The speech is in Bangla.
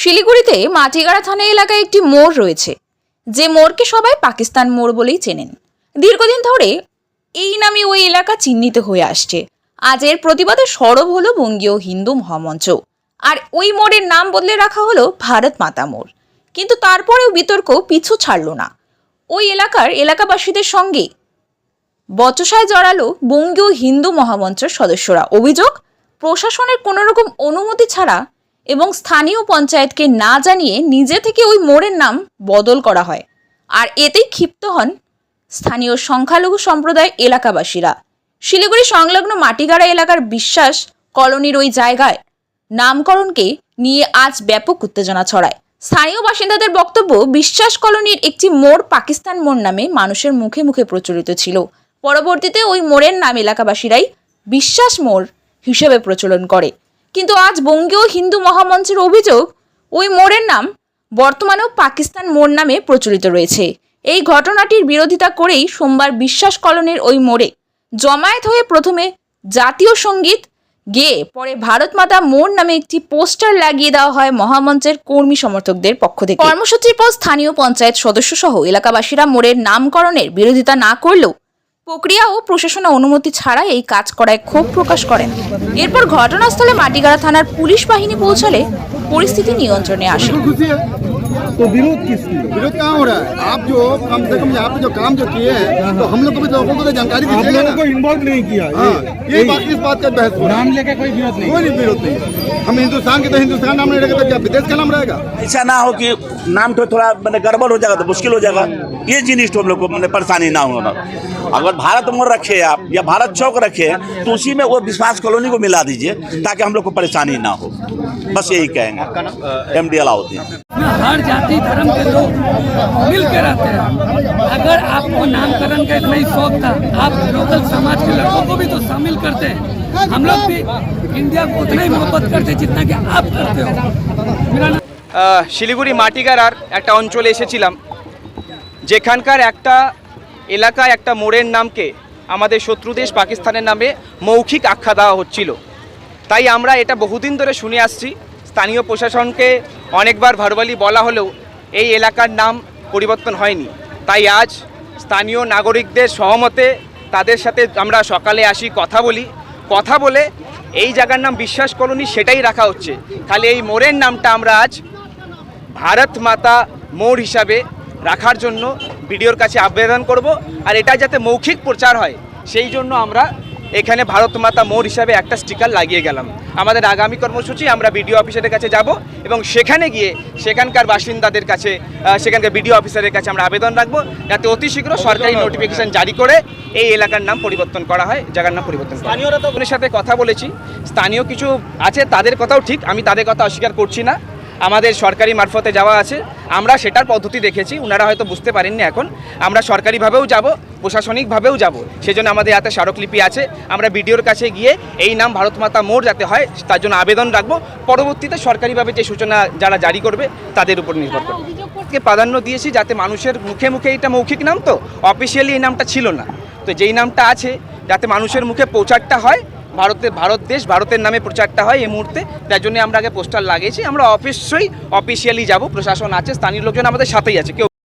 শিলিগুড়িতে মাটিগাড়া থানা এলাকায় একটি মোড় রয়েছে। যে মোড়কে সবাই পাকিস্তান মোড় বলেই চেনেন। দীর্ঘদিন ধরে এই নামে ওই এলাকা চিহ্নিত হয়ে আসছে। আজ এর প্রতিবাদে সরব হলো বঙ্গীয় হিন্দু মহামঞ্চ। আর ওই মোড়ের নাম বদলে রাখা হলো ভারত মাতা মোড়। কিন্তু তারপরেও বিতর্ক পিছু ছাড়ল না। ওই এলাকার এলাকাবাসীদের সঙ্গে বচসায় জড়ালো বঙ্গীয় হিন্দু মহামঞ্চের সদস্যরা। অভিযোগ, প্রশাসনের কোনো রকম অনুমতি ছাড়া এবং স্থানীয় পঞ্চায়েতকে না জানিয়ে নিজে থেকে ওই মোড়ের নাম বদল করা হয়। আর এতেই ক্ষিপ্ত হন স্থানীয় সংখ্যালঘু সম্প্রদায় এলাকাবাসীরা। শিলিগুড়ি সংলগ্ন মাটিগাড়া এলাকার বিশ্বাস কলোনির ওই জায়গায় নামকরণকে নিয়ে আজ ব্যাপক উত্তেজনা ছড়ায়। স্থানীয় বাসিন্দাদের বক্তব্য, বিশ্বাস কলোনির একটি মোড় পাকিস্তান মোড় নামে মানুষের মুখে মুখে প্রচলিত ছিল। পরবর্তীতে ওই মোড়ের নাম এলাকাবাসীরাই বিশ্বাস মোড় হিসেবে প্রচলন করে। কিন্তু আজ বঙ্গীয় হিন্দু মহামঞ্চের অভিযোগ, ওই মোড়ের নাম বর্তমানেও পাকিস্তান মোড় নামে প্রচলিত রয়েছে। এই ঘটনাটির বিরোধিতা করেই সোমবার বিশ্বাস কলোনির ওই মোড়ে জমায়েত হয়ে প্রথমে জাতীয় সংগীত গেয়ে পরে ভারত মাতা মোড় নামে একটি পোস্টার লাগিয়ে দেওয়া হয় মহামঞ্চের কর্মী সমর্থকদের পক্ষ থেকে। কর্মসূচির পর স্থানীয় পঞ্চায়েত সদস্য সহ এলাকাবাসীরা মোড়ের নামকরণের বিরোধিতা না করলেও প্রক্রিয়া ও প্রশাসন অনুমতি ছাড়া এই কাজ করায় ক্ষোভ প্রকাশ করেন। এরপর ঘটনাস্থলে মাটিগাড়া থানার পুলিশ বাহিনী পৌঁছালে পরিস্থিতি নিয়ন্ত্রণে আসে। तो विरोध किसकी विरोध कहाँ हो रहा है? आप जो कम से कम यहाँ पे जो काम जो किए हैं तो हम लोग को भी लोगों को तो जानकारी आप लोगों को इन्वॉल्व नहीं किया। हाँ ये- ये बात इस बात का बहस हो रहा नाम लेके कोई विरोध नहीं। कोई विरोध नहीं हम हिंदुस्तान के तो हिंदुस्तान नाम नहीं रहेगा तो क्या विदेश का नाम रहेगा? ऐसा ना हो कि नाम तो थोड़ा मैंने गड़बड़ हो जाएगा तो मुश्किल हो जाएगा। ये जिनिस तो हम लोग को मैंने परेशानी ना होना अगर भारत मोड़ रखे आप या भारत चौक रखे तो उसी में वो विश्वास कॉलोनी को मिला दीजिए ताकि हम लोग को परेशानी ना हो। बस यही कहेंगे। एम डी अलाउद्दीन हर जाति धर्म के लोग मिल के रहते हैं अगर आपको नामकरण का इतना ही शौक था आप लोकल समाज के लड़कों को भी तो शामिल करते हैं हम लोग भी इंडिया को उतना ही मोहब्बत करते हैं जितना कि आप करते हो मेरा नाम আহ, শিলিগুড়ি মাটিগাড়ার একটা অঞ্চলে এসেছিলাম যেখানকার একটা এলাকায় একটা মোড়ের নামকে আমাদের শত্রু দেশ পাকিস্তানের নামে মৌখিক আখ্যা দেওয়া হচ্ছিল তাই আমরা এটা বহুদিন ধরে শুনে আসছি স্থানীয় প্রশাসনকে অনেকবার ভারবালি বলা হলেও এই এলাকার নাম পরিবর্তন হয়নি। তাই আজ স্থানীয় নাগরিকদের সহমতে তাদের সাথে আমরা সকালে আসি, কথা বলি। কথা বলে এই জায়গার নাম বিশ্বাস কলোনি সেটাই রাখা হচ্ছে। খালি এই মোড়ের নামটা আমরা আজ ভারত মাতা মোড় হিসাবে রাখার জন্য ভিডিওর কাছে আবেদন করব। আর এটা যাতে মৌখিক প্রচার হয়, সেই জন্য আমরা এখানে ভারত মাতা মোড় হিসাবে একটা স্টিকার লাগিয়ে গেলাম। আমাদের আগামী কর্মসূচি আমরা বিডিও অফিসারের কাছে যাব এবং সেখানে গিয়ে সেখানকার বাসিন্দাদের কাছে সেখানকার বিডিও অফিসারের কাছে আমরা আবেদন রাখব যাতে অতি শীঘ্র সরকারি নোটিফিকেশন জারি করে এই এলাকার নাম পরিবর্তন করা হয় জায়গার নাম পরিবর্তন স্থানীয়রা তো সাথে কথা বলেছি। স্থানীয় কিছু আছে তাদের কথাও ঠিক আমি তাদের কথা অস্বীকার করছি না। আমাদের সরকারি মারফতে যাওয়া আছে। আমরা সেটার পদ্ধতি দেখেছি ওনারা হয়তো বুঝতে পারেননি এখন। আমরা সরকারিভাবেও যাব, প্রশাসনিকভাবেও যাব। সেজন্য আমাদের হাতে স্মারকলিপি আছে। আমরা বিডিওর কাছে গিয়ে এই নাম ভারত মাতা মোড় যাতে হয়, তার জন্য আবেদন রাখব। পরবর্তীতে সরকারিভাবে যে সূচনা যারা জারি করবে, তাদের উপর নির্ভর করবে। প্রাধান্য দিয়েছি, যাতে মানুষের মুখে মুখে এটা মৌখিক নাম তো, অফিসিয়ালি এই নামটা ছিল না। তো যেই নামটা আছে, যাতে মানুষের মুখে প্রচারটা হয় ভারতের ভারত দেশ ভারতের নামে প্রচারটা হয় এই মুহূর্তে। তার জন্য আমরা আগে পোস্টার লাগিয়েছি। আমরা অবশ্যই অফিসিয়ালি যাব, প্রশাসন আছে, স্থানীয় লোকজন আমাদের সাথেই আছে। কেউ